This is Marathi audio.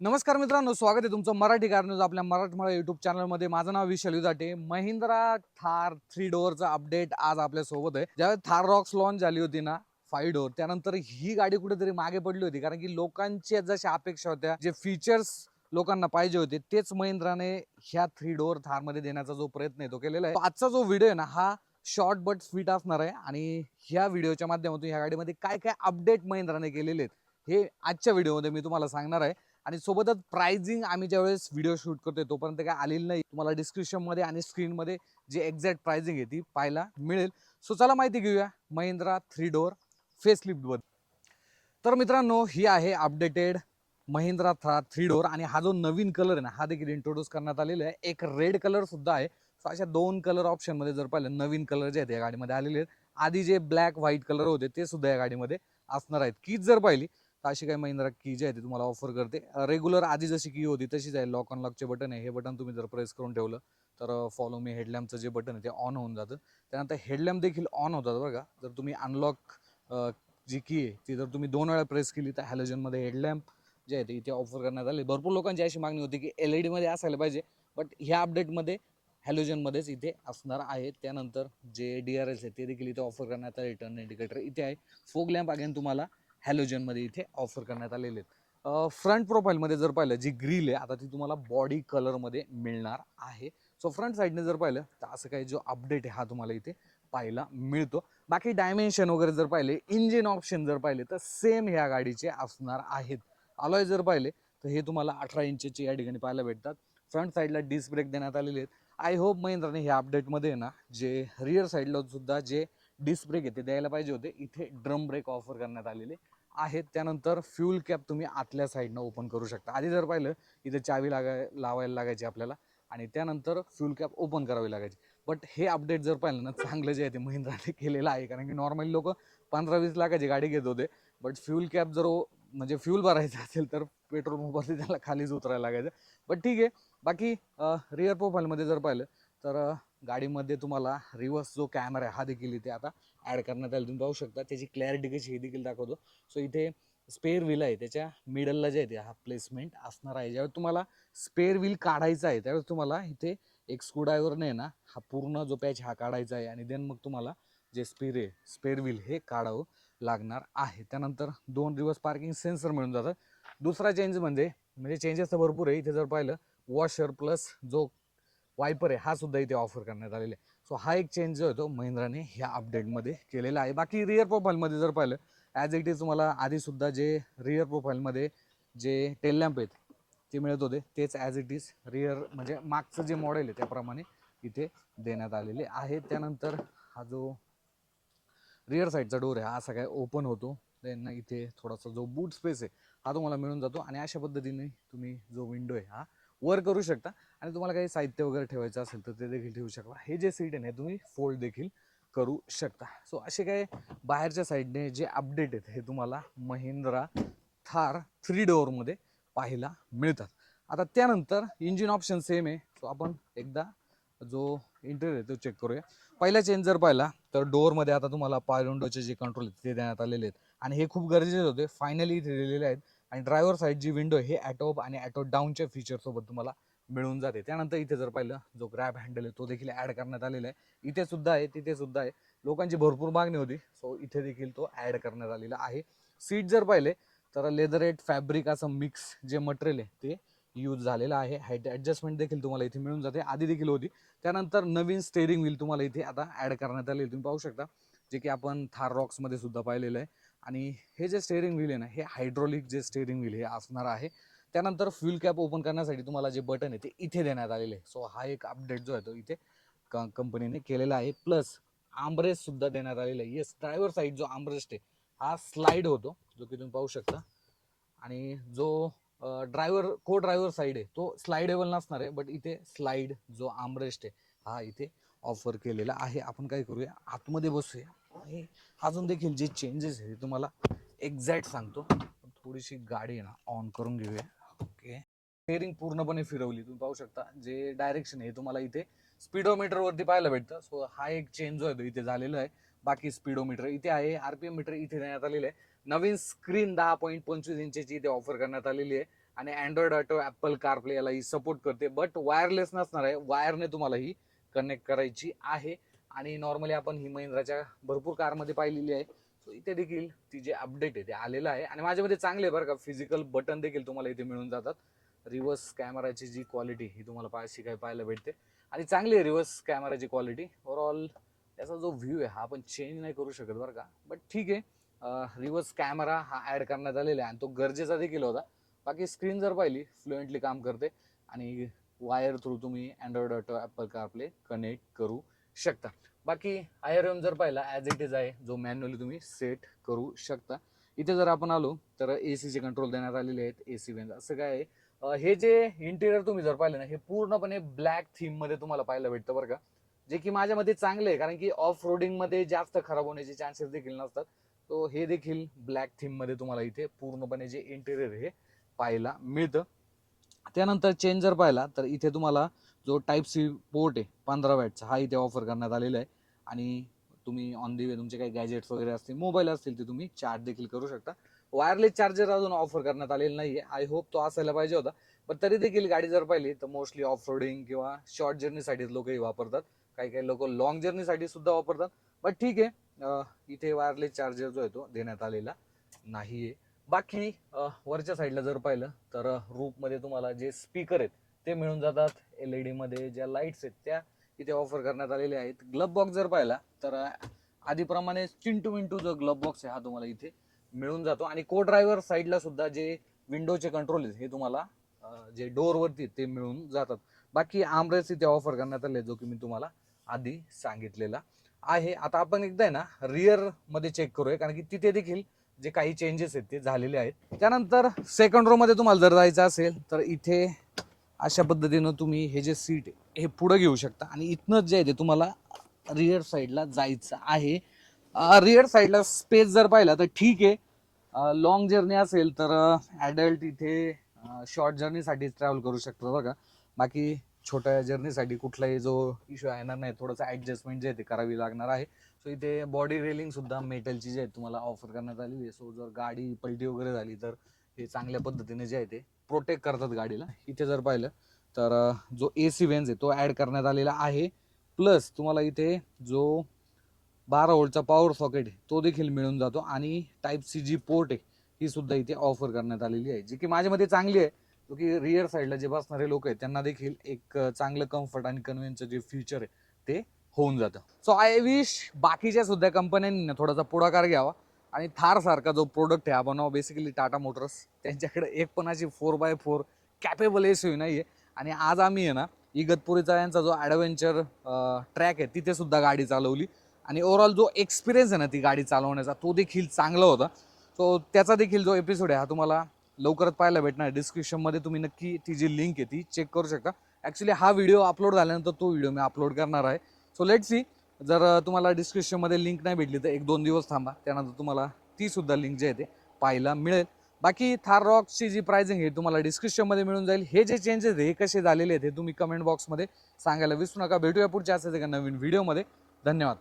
नमस्कार मित्रांनो स्वागत आहे तुमचं मराठी कार न्यूज आपल्या मराठमोळा युट्यूब चॅनलमध्ये माझं नाव विशाल युजाटे. महिंद्रा थार थ्री डोअरचा अपडेट आज आपल्यासोबत आहे. ज्यावेळेस थार रॉक्स लॉन्च झाली होती ना फाईव्ह डोअर त्यानंतर ही गाडी कुठेतरी मागे पडली होती. कारण की लोकांच्या जशा अपेक्षा होत्या जे फीचर्स लोकांना पाहिजे होते तेच महिंद्राने ह्या थ्री डोअर थारमध्ये देण्याचा जो प्रयत्न आहे तो केलेला आहे. आजचा जो व्हिडिओ आहे ना हा शॉर्ट बट स्वीट असणार आहे. आणि ह्या व्हिडिओच्या माध्यमातून ह्या गाडीमध्ये काय काय अपडेट महिंद्राने केलेले आहेत हे आजच्या व्हिडिओमध्ये मी तुम्हाला सांगणार आहे. आणि सोबतच प्राइजिंग आम्ही ज्यावेळेस व्हिडिओ शूट करतोय तोपर्यंत काय आलेली नाही. तुम्हाला डिस्क्रिप्शनमध्ये आणि स्क्रीनमध्ये जे एक्झॅक्ट प्राइजिंग आहे ती पाहायला मिळेल. सो चला माहिती घेऊया महिंद्रा थ्री डोअर फेसलिफ्टबद्दल तर मित्रांनो ही आहे अपडेटेड महिंद्रा था थ्री डोअर आणि हा जो नवीन कलर आहे ना हा देखील इंट्रोड्यूस करण्यात आलेला आहे. एक रेड कलर सुद्धा आहे. सो अशा दोन कलर ऑप्शनमध्ये जर पाहिलं नवीन कलर जे आहेत या गाडीमध्ये आलेले आहेत. आधी जे ब्लॅक व्हाईट कलर होते ते सुद्धा या गाडीमध्ये असणार आहेत. कीच जर पाहिली तर अशी काही महिंद्रा की जी आहे ती तुम्हाला ऑफर करते. रेग्युलर आधी जशी की होती तशीच आहे. लॉक अनलॉकचे बटन आहे. हे बटन तुम्ही जर प्रेस करून ठेवलं तर फॉलो मी हेडलॅम्पचं जे बटन आहे ते ऑन होऊन जातं. त्यानंतर हेडलॅम्प देखील ऑन होतात बरं का. जर तुम्ही अनलॉक जी की आहे ती जर तुम्ही दोन वेळा प्रेस केली तर हॅलोजनमध्ये हेडलॅम्प जे आहे ते इथे ऑफर करण्यात आले. भरपूर लोकांची अशी मागणी होती की एल ई डीमध्ये असायला पाहिजे बट ह्या अपडेटमध्ये हॅलोजनमध्येच इथे असणार आहे. त्यानंतर जे डी आर एस आहे ते देखील इथे ऑफर करण्यात आले. टर्न इंडिकेटर इथे आहे. फोग लॅम्प अगेन तुम्हाला हॅलोजनमध्ये इथे ऑफर करण्यात आलेले आहेत. फ्रंट प्रोफाईलमध्ये जर पाहिलं जी ग्रिल आहे आता ती तुम्हाला बॉडी कलरमध्ये मिळणार आहे. सो फ्रंट साईडने जर पाहिलं तर असं काही जो अपडेट आहे हा तुम्हाला इथे पाहायला मिळतो. बाकी डायमेन्शन वगैरे जर पाहिले इंजिन ऑप्शन जर पाहिले तर सेम ह्या गाडीचे असणार आहेत. अलॉय जर पाहिले तर हे तुम्हाला अठरा इंचचे या ठिकाणी पाहायला भेटतात. फ्रंट साईडला डिस्क ब्रेक देण्यात आलेले आहेत. आय होप महिंद्राने ह्या अपडेटमध्ये ना जे रिअर साईडला सुद्धा जे डिस्क ब्रेक आहे ते द्यायला पाहिजे होते. इथे ड्रम ब्रेक ऑफर करण्यात आलेले. आहेत त्यानंतर फ्यूल कॅप तुम्ही आतल्या साईडनं ओपन करू शकता. आधी जर पाहिलं इथे चावी लागाय लावायला लागायची आपल्याला आणि त्यानंतर फ्यूल कॅप ओपन करावी लागायची. बट हे अपडेट जर पाहिलं ना चांगलं जे आहे ते महिंद्राने केलेलं आहे. कारण की नॉर्मली लोक पंधरा वीस लाखाची गाडी घेत होते. बट फ्यूल कॅप जर म्हणजे फ्यूल भरायचं असेल तर पेट्रोल पंपावरती त्याला खालीच उतरायला लागायचं. बट ठीक आहे. बाकी रिअर प्रोफाईलमध्ये जर पाहिलं तर गाडीमध्ये तुम्हाला रिव्हर्स जो कॅमेरा आहे हा देखील इथे आता ॲड करण्यात आली. तुम्ही पाहू शकता त्याची क्लॅरिटी कशी हे देखील दाखवतो. सो इथे स्पेअर व्हील आहे त्याच्या मिडलला जे आहे ते हा प्लेसमेंट असणार आहे. ज्यावेळेस तुम्हाला स्पेअर व्हील काढायचा आहे त्यावेळेस तुम्हाला इथे एक स्क्रूड्रायव्हरने ना हा पूर्ण जो पॅच हा काढायचा आहे आणि देन मग तुम्हाला जे स्पेअर आहे स्पेअर व्हील हे काढावं लागणार आहे. त्यानंतर दोन दिवस पार्किंग सेन्सर मिळून जातं. दुसरा चेंज म्हणजे म्हणजे चेंजेस तर भरपूर आहे. इथे जर पाहिलं वॉशर प्लस जो वायपर आहे हा सुद्धा इथे ऑफर करण्यात आलेला आहे. सो हा एक चेंज जो आहे तो महिंद्राने ह्या अपडेटमध्ये केलेला आहे. बाकी रिअर प्रोफाईलमध्ये जर पाहिलं ॲज इट इज तुम्हाला आधीसुद्धा जे रिअर प्रोफाईलमध्ये जे टेल लॅम्प आहेत ते मिळत होते तेच ॲज इट इज रिअर म्हणजे मागचं जे मॉडेल आहे त्याप्रमाणे इथे देण्यात आलेले आहे. त्यानंतर हा जो रिअर साईडचा डोर आहे हा असा काय ओपन होतो. देन इथे थोडासा जो बूट स्पेस आहे हा तुम्हाला मिळून जातो. आणि अशा पद्धतीने तुम्ही जो विंडो आहे हा वर करू शकता. आणि तुम्हाला काही साहित्य वगैरे ठेवायचं असेल तर ते देखील ठेवू शकता. हे जे सीट आहे हे तुम्ही फोल्ड देखील करू शकता. सो असे काय बाहेरच्या साईडने जे अपडेट आहेत हे तुम्हाला महिंद्रा थार थ्री डोअरमध्ये पाहायला मिळतात. आता त्यानंतर इंजिन ऑप्शन सेम आहे. सो आपण एकदा जो इंटेरियर आहे तो चेक करूया. पहिला चेंज जर पाहिला तर डोअरमध्ये आता तुम्हाला पाय विंडोचे जे कंट्रोल आहेत ते देण्यात आलेले आहेत. आणि हे खूप गरजेचे होते. फायनली इथे दिलेले आहेत. आणि ड्रायव्हर साईड जी विंडो हे ॲटो आणि ॲटो डाऊनच्या फीचरसोबत तुम्हाला मिळून जाते. त्यानंतर इथे जर पाहिलं जो ग्रॅब हँडल आहे तो देखील ॲड करण्यात आलेला आहे. इथे सुद्धा आहे तिथे सुद्धा आहे. लोकांची भरपूर मागणी होती. सो इथे देखील तो ॲड करण्यात आलेला आहे. सीट जर पाहिले तर लेदरेट फॅब्रिक असं मिक्स जे मटेरियल आहे ते यूज झालेलं आहे. हाईट ॲडजस्टमेंट देखील तुम्हाला इथे मिळून जाते. आधी देखील होती. त्यानंतर नवीन स्टेअरिंग व्हील तुम्हाला इथे आता ॲड करण्यात आलेली तुम्ही पाहू शकता जे की आपण थार रॉक्समध्ये सुद्धा पाहिलेलं आहे. आणि हे जे स्टेअरिंग व्हील आहे ना हे हायड्रोलिक जे स्टेअरिंग व्हील हे असणार आहे. त्यानंतर फ्यूल कॅप ओपन करण्यासाठी तुम्हाला जे बटन आहे ते इथे देण्यात आलेले आहे. सो हा एक अपडेट जो आहे तो इथे क कंपनीने केलेला आहे. प्लस आमरेस सुद्धा देण्यात आलेला आहे. येस ड्रायव्हर साईड जो आंब्रेस्ट आहे हा स्लाईड होतो जो की तुम्ही पाहू शकता. आणि जो ड्रायव्हर को ड्रायव्हर साईड आहे तो स्लाइडेबल नसणार आहे बट इथे स्लाईड जो आमरेस्ट आहे हा इथे ऑफर केलेला आहे. आपण काय करूया? आतमध्ये बसूया. आणि अजून देखील जे चेंजेस आहे ते तुम्हाला एक्झॅक्ट सांगतो. थोडीशी गाडी ना ऑन करून घेऊया. ओके स्टेअरिंग पूर्णपणे फिरवली. तुम्ही पाहू शकता जे डायरेक्शन आहे तुम्हाला इथे स्पीडोमीटरवरती पाहायला भेटतं. सो हा एक चेंज जो आहे तो इथे झालेला आहे. बाकी स्पीडोमीटर इथे आहे. आरपीएम मीटर इथे देण्यात आलेलं आहे. नवीन स्क्रीन दहा पॉईंट पंचवीस इंचची इथे ऑफर करण्यात आलेली आहे. आणि अँड्रॉइड ऑटो ऍपल कारप्ले याला ही सपोर्ट करते. बट वायरलेस नसणार आहे. वायरने तुम्हाला ही कनेक्ट करायची आहे. आणि नॉर्मली आपण ही महिंद्राच्या भरपूर कारमध्ये पाहिलेली आहे. सो इथे देखील ती जे अपडेट आहे ते आलेलं आहे. आणि माझ्यामध्ये चांगले आहे बरं का. फिजिकल बटन देखील तुम्हाला इथे मिळून जातात. रिव्हर्स कॅमेराची जी क्वालिटी ही तुम्हाला पाय शिकाय पाहायला भेटते. आणि चांगली आहे रिव्हर्स कॅमेराची क्वालिटी ओव्हरऑल त्याचा जो व्ह्यू आहे हा आपण चेंज नाही करू शकत बरं का. बट ठीक आहे. रिव्हर्स कॅमेरा हा ॲड करण्यात आलेला आहे. आणि तो गरजेचा देखील होता. बाकी स्क्रीन जर पाहिली फ्लुएंटली काम करते. आणि वायर थ्रू तुम्ही Android auto Apple CarPlay connect करू शकता. बाकी आय आर एम जर पाहिला ॲज इट इज आहे जो मॅन्युअली तुम्ही सेट करू शकता. इथे जर आपण आलो तर ए सीचे कंट्रोल देण्यात आलेले आहेत ए सी वेन असं काय आहे? हे जे इंटिरियर तुम्ही जर पाहिलं ना हे पूर्णपणे ब्लॅक थीममध्ये तुम्हाला पाहायला भेटतं बरं का. जे की माझ्या मते चांगलं आहे कारण की ऑफ रोडिंगमध्ये जास्त खराब होण्याचे चान्सेस देखील नसतात. तो हे देखील ब्लॅक थीममध्ये तुम्हाला इथे पूर्णपणे जे इंटेरियर हे पाहायला मिळतं. त्यानंतर चेंज जर पाहिला तर इथे तुम्हाला जो टाईप सी पोर्ट आहे पंधरा वॅटचा हा इथे ऑफर करण्यात आलेला आहे. आणि तुम्ही ऑन दी वे तुमचे काही गॅजेट्स वगैरे असतील मोबाईल असतील ते तुम्ही चार्ज देखील करू शकता. वायरलेस चार्जर अजून ऑफर करण्यात आलेला नाही आहे आय होप तो असायला पाहिजे होता. पण तरी देखील गाडी जर पाहिली तर मोस्टली ऑफ रोडिंग किंवा शॉर्ट जर्नीसाठीच लोकही वापरतात. काही काही लोक लॉंग जर्नीसाठी सुद्धा वापरतात. बट ठीक आहे इथे वायरलेस चार्जर जो आहे तो देण्यात आलेला नाही आहे बाकी वरच्या साईडला जर पाहिलं तर रूपमध्ये तुम्हाला जे स्पीकर आहेत ते मिळून जातात. एल ई डीमध्ये ज्या लाईट्स आहेत त्या इथे ऑफर करण्यात आलेल्या आहेत. ग्लब बॉक्स जर पाहिला तर आधीप्रमाणे चिंटू मिंटू जो ग्लब बॉक्स आहे हा तुम्हाला इथे मिळून जातो. आणि को ड्रायव्हर साईडला सुद्धा जे विंडोचे कंट्रोल आहेत हे तुम्हाला जे डोअरवरती आहेत ते मिळून जातात. बाकी आमरेस इथे ऑफर करण्यात आले जो की मी तुम्हाला आधी सांगितलेला आहे. आता आपण एकदा आहे ना रिअरमध्ये चेक करूया कारण की तिथे देखील जे काही चेंजेस आहेत ते झालेले आहेत. त्यानंतर सेकंड रो मध्ये तुम्हाला जर जायचं असेल तर इथे अशा पद्धतीनं तुम्ही हे जे सीट आहे हे पुढं घेऊ शकता. आणि इथनंच जे आहे ते तुम्हाला रिअर साईडला जायचं आहे. रिअर साईडला स्पेस जर पाहिला तर ठीक आहे. लॉंग जर्नी असेल तर ॲडल्ट इथे शॉर्ट जर्नीसाठी ट्रॅव्हल करू शकतो बघा बाकी छोट्या जर्नीसाठी कुठलाही जो इश्यू येणार नाही थोडंसं ॲडजस्टमेंट जे आहे ते करावी लागणार आहे. सो इथे बॉडी रेलिंग सुद्धा मेटलची जी आहे तुम्हाला ऑफर करण्यात आलेली आहे. सो जर गाडी पलटी वगैरे झाली तर हे चांगल्या पद्धतीने जे आहे ते प्रोटेक्ट करतात गाडीला. इथे जर पाहिलं तर जो ए सी वेन्स आहे तो ॲड करण्यात आलेला आहे. प्लस तुम्हाला इथे जो बारा होल्टचा पॉवर सॉकेट आहे तो देखील मिळून जातो. आणि टाईप सी जी पोर्ट आहे ही सुद्धा इथे ऑफर करण्यात आलेली आहे. जी की माझ्यामध्ये चांगली आहे. जो की रिअर साईडला जे बसणारे लोक आहेत त्यांना देखील एक चांगलं कम्फर्ट आणि कन्व्हिन्सचं जे फ्युचर आहे ते होऊन जातं. सो आय विश बाकीच्या सुद्धा कंपन्यांनी ना थोडासा पुढाकार घ्यावा. आणि थार सारखा जो प्रोडक्ट आहे आपण बेसिकली टाटा मोटर्स त्यांच्याकडे एक पण अशी फोर बाय फोर कॅपेबल एस नाही आहे आणि आज आम्ही आहे ना इगतपुरीचा यांचा जो ॲडव्हेंचर ट्रॅक आहे तिथे सुद्धा गाडी चालवली. आणि ओव्हरऑल जो एक्सपिरियन्स आहे ना ती गाडी चालवण्याचा तो देखील चांगला होता. सो त्याचा देखील जो एपिसोड आहे हा तुम्हाला लवकरच पाहायला भेटणार. डिस्क्रिप्शनमध्ये तुम्ही नक्की ती जी लिंक आहे ती चेक करू शकता. ॲक्च्युली हा व्हिडिओ अपलोड झाल्यानंतर तो व्हिडिओ मी अपलोड करणार आहे. सो लेट सी जर तुम्हाला डिस्क्रिप्शनमध्ये लिंक नाही भेटली तर एक दोन दिवस थांबा. त्यानंतर तुम्हाला ती सुद्धा लिंक जे आहे ते पाहायला मिळेल. बाकी थार रॉक्सची जी प्राइसिंग आहे तुम्हाला डिस्क्रिप्शनमध्ये मिळून जाईल. हे जे चेंजेस आहे हे कसे झालेले आहेत हे तुम्ही कमेंट बॉक्समध्ये सांगायला विसरू नका. भेटूया पुढच्या असेल एका नवीन व्हिडिओमध्ये धन्यवाद.